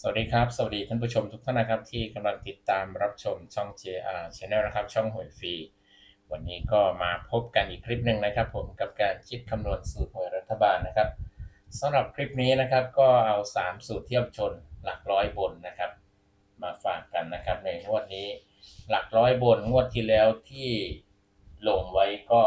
สวัสดีครับ สวัสดีท่านผู้ชมทุกท่านนะครับ ที่กำลังติดตามรับชมช่อง JR Channel นะครับ ช่องหวยฟรี วันนี้ก็มาพบกันอีกคลิปหนึ่งนะครับ ผมกับการคิดคำนวณสูตรหวยรัฐบาลนะครับสำหรับคลิปนี้นะครับก็เอา 3 สูตรเทียบชนหลักร้อยบนนะครับ มาฝากกันนะครับในงวดนี้หลักร้อยบนงวดที่แล้วที่ลงไว้ก็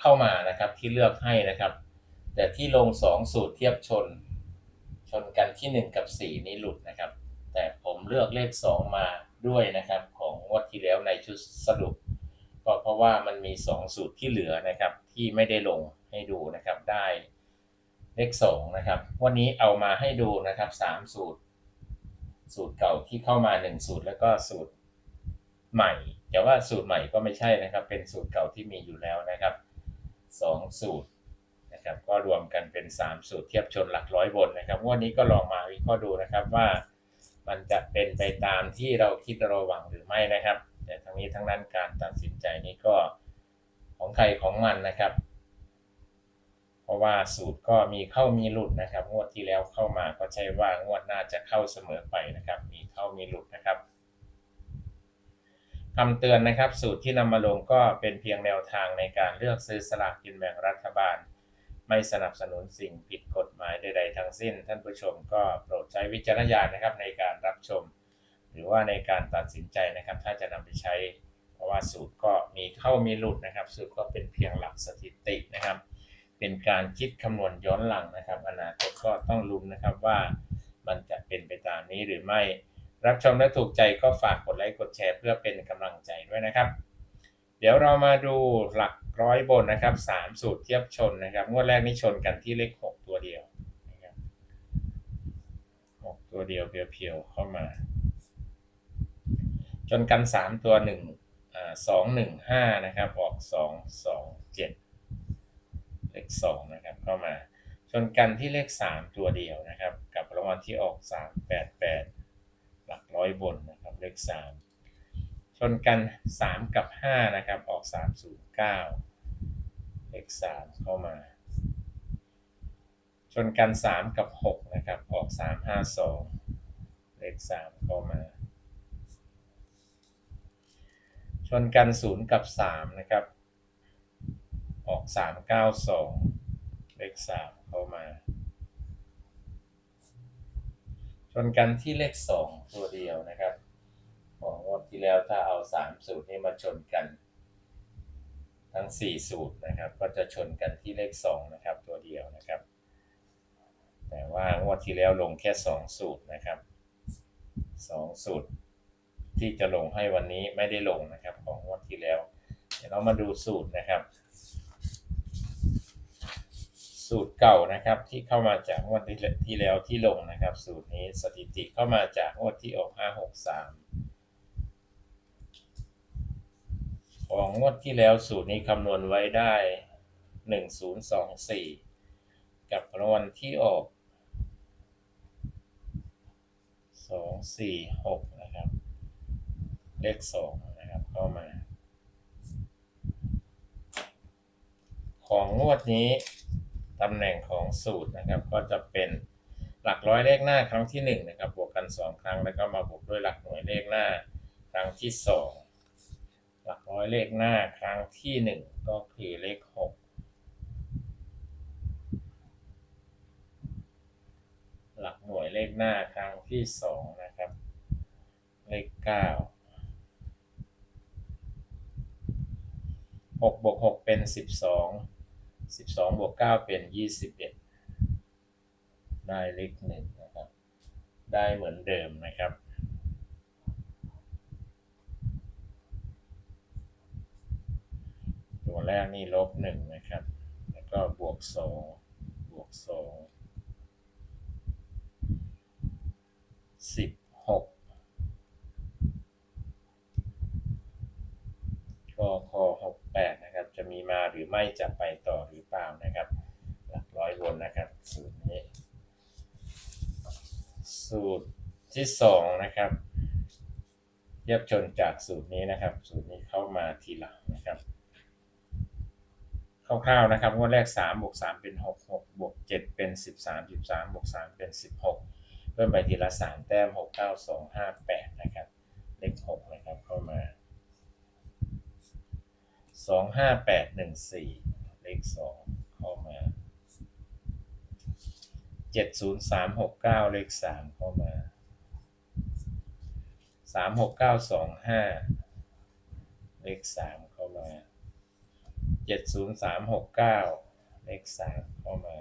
เข้ามานะครับที่เลือกให้นะครับ แต่ที่ลง 2 สูตรเทียบชน นกันที่ 1 กับ 4 นี้หลุดนะครับ แต่ผมเลือกเลข 2 มาด้วยนะครับ ของงวดที่แล้วในชุดสรุป ก็เพราะว่ามันมี 2 สูตรที่เหลือนะครับ ที่ไม่ได้ลงให้ดูนะครับได้เลข2นะครับ วันนี้เอามาให้ดูนะครับ 3 สูตร สูตรเก่าที่เข้ามา 1 สูตรแล้วก็สูตรใหม่ แต่ว่าสูตรใหม่ก็ไม่ใช่นะครับ เป็นสูตรเก่าที่มีอยู่แล้วนะครับ 2 สูตร นะครับก็รวมกันเป็น 3 สูตรเทียบชนหลักร้อยบนนะครับงวดนี้ก็ลองมาวิเคราะห์ดูนะครับว่า มันจะเป็นไปตามที่เราคิดเราหวังหรือไม่นะครับ แต่ทั้งนี้ทั้งนั้นการตัดสินใจนี้ก็ของใครของมันนะครับ เพราะว่าสูตรก็มีเข้ามีหลุดนะครับ งวดที่แล้วเข้ามาก็ใช่ว่างวดหน้าจะเข้าเสมอไปนะครับ มีเข้ามีหลุดนะครับคำเตือนนะครับ สูตรที่นำมาลงก็เป็นเพียงแนวทางในการเลือกซื้อสลากกินแบ่งรัฐบาล ไม่สนับสนุนสิ่งผิดกฎหมายใดๆทั้งสิ้น ท่านผู้ชมก็โปรดใช้วิจารณญาณนะครับในการรับชม หรือว่าในการตัดสินใจนะครับ ถ้าจะนำไปใช้ เพราะว่าสูตรก็มีเข้ามีหลุดนะครับ สูตรก็เป็นเพียงหลักสถิตินะครับ เป็นการคิดคำนวณย้อนหลังนะครับ อนาคตก็ต้องลุ้นนะครับว่ามันจะเป็นไปตามนี้หรือไม่รับชมและถูกใจก็ฝากกดไลค์กดแชร์เพื่อเป็นกำลังใจด้วยนะครับ เดี๋ยวเรามาดูหลัก ร้อยบนนะครับสามสูตรเทียบชนนะครับงวดแรกนี่ชนกันที่เลขหกตัวเดียวนะครับหกตัวเดียวเพียวๆเข้ามาชนกันสามตัวหนึ่งสองหนึ่งห้านะครับออกสองสองเจ็ดเลขสองนะครับเข้ามา ชนกันที่เลขสามตัวเดียวนะครับ กับรางวัลที่ออกสามแปดแปดหลักร้อยบนนะครับเลขสามชนกัน3กับ5นะครับออกสามสูตร 9 เลข 3 เข้ามา ชนกัน 3 กับ 6 นะครับ ออก 352 เลข 3 เข้ามา ชนกัน 0 กับ 3 นะครับ ออก 392 เลข 3 เข้ามา ชนกันที่เลข 2 ตัวเดียวนะครับของงวดที่แล้วถ้าเอา 3 สูตรนี้มาชนกัน ทั้ง 4 สูตรนะครับ ก็จะชนกันที่เลข 2 นะครับ ตัวเดียวนะครับ แต่ว่างวดที่แล้วลงแค่ 2 สูตรนะครับ 2 สูตร ที่จะลงให้วันนี้ไม่ได้ลงนะครับ ของงวดที่แล้ว เดี๋ยวเรามาดูสูตรนะครับ สูตรเก่านะครับที่เข้ามาจากงวดที่ที่แล้วที่ลงนะครับ สูตรนี้สถิติเข้ามาจากงวดที่ออก563 ของงวดที่แล้วสูตรนี้คำนวณไว้ได้ 1024 กับรางวัลที่ออก 246 นะครับ เลข 2 นะครับ เข้ามา ของงวดนี้ตำแหน่งของสูตรนะครับ ก็จะเป็นหลักร้อยเลขหน้าครั้งที่ 1 นะครับ บวกกัน 2 ครั้ง แล้วก็มาบวกด้วยหลักหน่วยเลขหน้าครั้งที่ 2 หลักร้อยเลขหน้าครั้งที่หนึ่งก็คือเลขหกหลักหน่วยเลขหน้าครั้งที่สองนะครับ เลขเก้าหกบวกหกเป็นสิบสองสิบสองบวกเก้าเป็นยี่สิบเอ็ดได้เลขหนึ่งนะครับ ได้เหมือนเดิมนะครับ ตัวแรกนี่ลบหนึ่งนะครับ แล้วก็บวกสองบวกสองสิบหกก็คอหกแปดนะครับ จะมีมาหรือไม่จะไปต่อหรือเปล่านะครับ หลักร้อยวนนะครับ สูตรนี้ สูตรที่สองนะครับเทียบชนจากสูตรนี้นะครับ สูตรนี้เข้ามาทีหลังนะครับ คร่าวๆนะครับงวดแรก3บวก3เป็น6 6บวก7เป็น 13 13บวก3เป็น 16 เพิ่มไปทีละสามแต้มหกเก้าสองห้าแปดนะครับ เลขหกนะครับเข้ามาสองห้าแปดหนึ่งสี่เลขสองเข้ามาเจ็ดศูนย์สามหกเก้าเลขสามเข้ามาสามหกเก้าสองห้าเลขสาม เจ็ดศูนย์สามหกเก้าเลขสามเข้ามา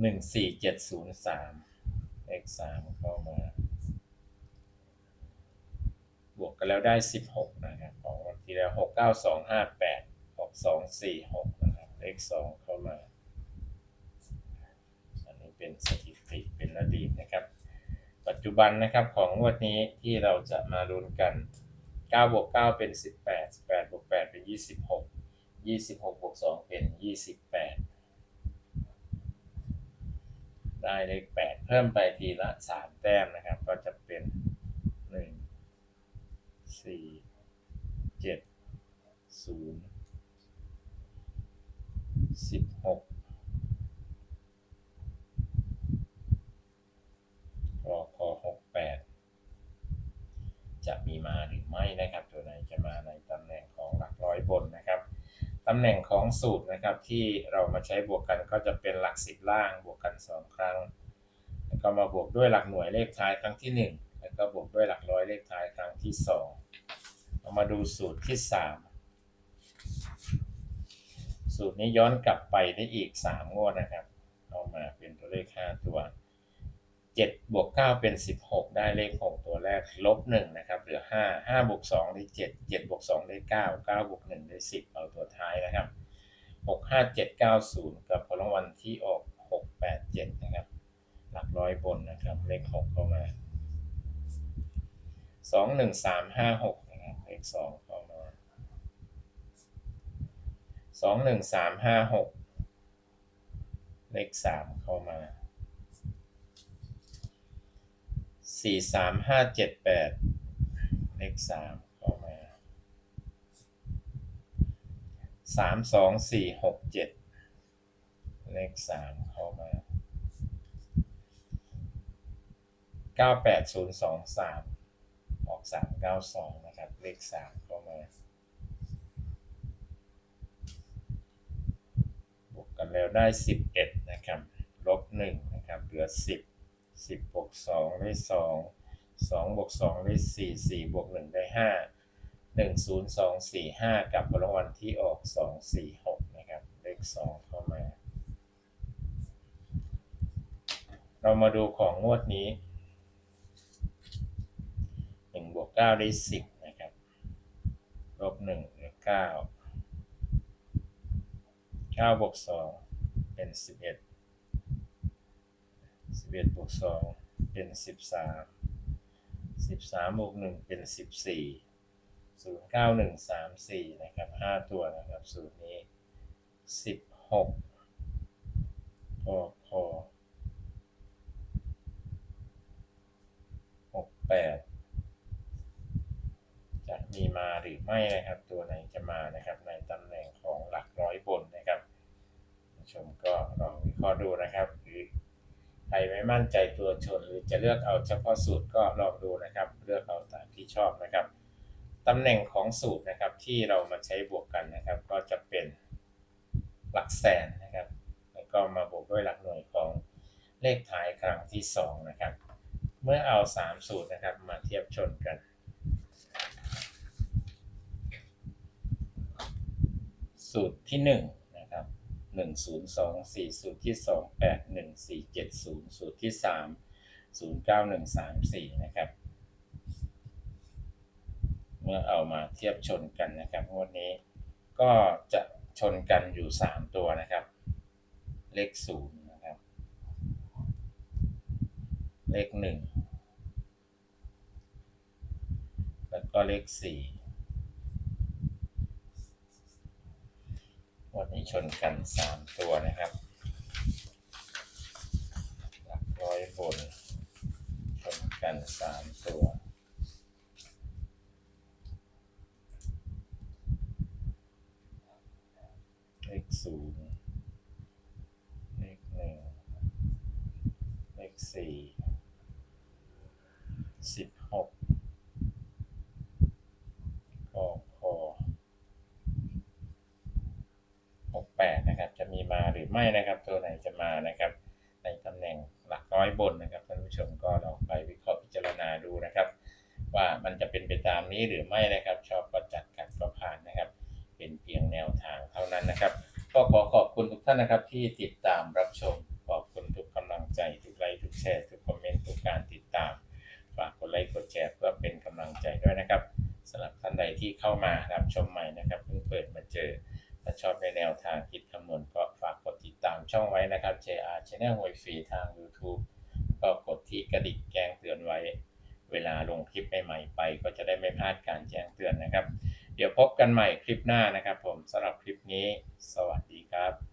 หนึ่งสี่เจ็ดศูนย์สามเลขสามเข้ามา บวกกันแล้วได้สิบหกนะครับของวันที่แล้วหกเก้าสองห้าแปดหกสองสี่หกนะครับเลขสองเข้ามา อันนี้เป็นสถิติเป็นอดีตนะครับ ปัจจุบันนะครับของงวดนี้ที่เราจะมาลุ้นกัน 9บวก9เป็น 18 18บวก8เป็น 26 26บวก2เป็น 28 ได้เลข8เพิ่มไปทีละ 3 แต้มนะครับ ก็จะเป็น 1 4 7 0 16 กคหกแปดจะมีมาหรือ ไม่นะครับตัวไหนจะมาในตำแหน่งของหลักร้อยบนนะครับตำแหน่งของสูตรนะครับที่เรามาใช้บวกกันก็จะเป็นหลักสิบล่างบวกกันสองครั้ง แล้วก็มาบวกด้วยหลักหน่วยเลขท้ายครั้งที่หนึ่งแล้วก็บวกด้วยหลักร้อยเลขท้ายครั้งที่สองเรามาดูสูตรที่สามสูตรนี้ย้อนกลับไปได้อีกสามงวดนะครับเอามาเป็นตัวเลขห้าตัว เจ็ดบวกเก้าเป็นสิบหกได้เลขหกตัวแรกลบหนึ่งนะครับเหลือห้าห้าบวกสองได้เจ็ดเจ็ดบวกสองได้เก้าเก้าบวกหนึ่งได้สิบเอาตัวท้ายนะครับหกห้าเจ็ดเก้าศูนย์กับผลรางวัลที่ออกหกแปดเจ็ดนะครับ หลักร้อยบนนะครับ เลขหกเข้ามาสองหนึ่งสามห้าหกนะครับ เลขสองเข้ามาสองหนึ่งสามห้าหกเลขสามเข้ามา สี่สามห้าเจ็ดแปดเลขสามเข้ามาสามสองสี่หกเจ็ดเลขสามเข้ามาเก้าแปดศูนย์สองสามออกสามเก้าสองนะครับ เลขสามเข้ามาบวกกันแล้วได้สิบเอ็ดนะครับ ลบหนึ่งนะครับ เหลือสิบ สิบบวกสองได้สองสองบวกสองได้สี่สี่บวกหนึ่งได้ห้าหนึ่งศูนย์สองสี่ห้ากับผลรางวัลที่ออกสองสี่หกนะครับเลขสองเข้ามา เรามาดูของงวดนี้หนึ่งบวกเก้าได้สิบนะครับลบหนึ่งเหลือเก้าเก้าบวกสองเป็นสิบเอ็ด เอ็ดบวกสองเป็นสิบสามสิบสามบวกหนึ่งเป็นสิบสี่ศูนย์เก้าหนึ่งสามสี่นะครับห้าตัวนะครับสูตรนี้สิบหกพอพอหกแปดจะมีมาหรือไม่นะครับ ตัวไหนจะมานะครับ ในตำแหน่งของหลักร้อยบนนะครับ ชมก็ลองวิเคราะห์ดูนะครับ ครไม่มั่นใจตัวชน หรือจะเลือกเอาเฉพาะสูตรก็ลองดูนะครับ เลือกเอาตามที่ชอบนะครับตำแหน่งของสูตรนะครับที่เรามาใช้บวกกันนะครับ ก็จะเป็นหลักแสนนะครับ แล้วก็มาบวกด้วยหลักหน่วยของเลขท้ายครั้งที่สองนะครับ เมื่อเอาสามสูตรนะครับมาเทียบชนกัน สูตรที่ห นึ่งนะครับหนึ่งศูนย์สองสี่สูตรที่สองแปดหนึ่งสี่เจ็ดศูนย์สูตรที่สามศูนย์เก้าหนึ่งสามสี่นะครับ เมื่อเอามาเทียบชนกันนะครับงวดนี้ก็จะชนกันอยู่สามตัวนะครับ เลขศูนย์นะครับ เลขหนึ่งแล้วก็เลขสี่ วันนี้ชนกันสามตัวนะครับ หลักร้อยบน ชนกันสามตัวเลขศูนย์เลขหนึ่งสี่บหกกคหกแปดนะครับ จะมี มาหรือไม่นะครับ ตัวไหนจะมานะครับ ในตำแหน่งหลักร้อยบนนะครับท่านผู้ชมก็ลองไปวิเคราะห์พิจารณาดูนะครับ ว่ามันจะเป็นไปตามนี้หรือไม่นะครับ ชอบก็จัดกัดก็ผ่านนะครับ เป็นเพียงแนวทางเท่านั้นนะครับก็ขอขอบคุณทุกท่านนะครับที่ติดตามรับชมขอบคุณทุกกำลังใจทุกไลค์ทุกแชร์ทุกคอมเมนต์ทุกการติดตามฝากกดไลค์กดแชร์เพื่อเป็นกำลังใจด้วยนะครับสำหรับท่านใดที่เข้ามารับชมใหม่นะครับเพิ่งเปิดมาเจอถ้าชอบในแนวทางคิดคำนวณก็ฝาก ตามช่องไว้นะครับ JR Channel หวยฟรีทาง YouTube ก็กดที่กระดิ่งแจ้งเตือนไว้ เวลาลงคลิปใหม่ๆไป ก็จะได้ไม่พลาดการแจ้งเตือนนะครับ เดี๋ยวพบกันใหม่คลิปหน้านะครับ ผมสำหรับคลิปนี้ สวัสดีครับ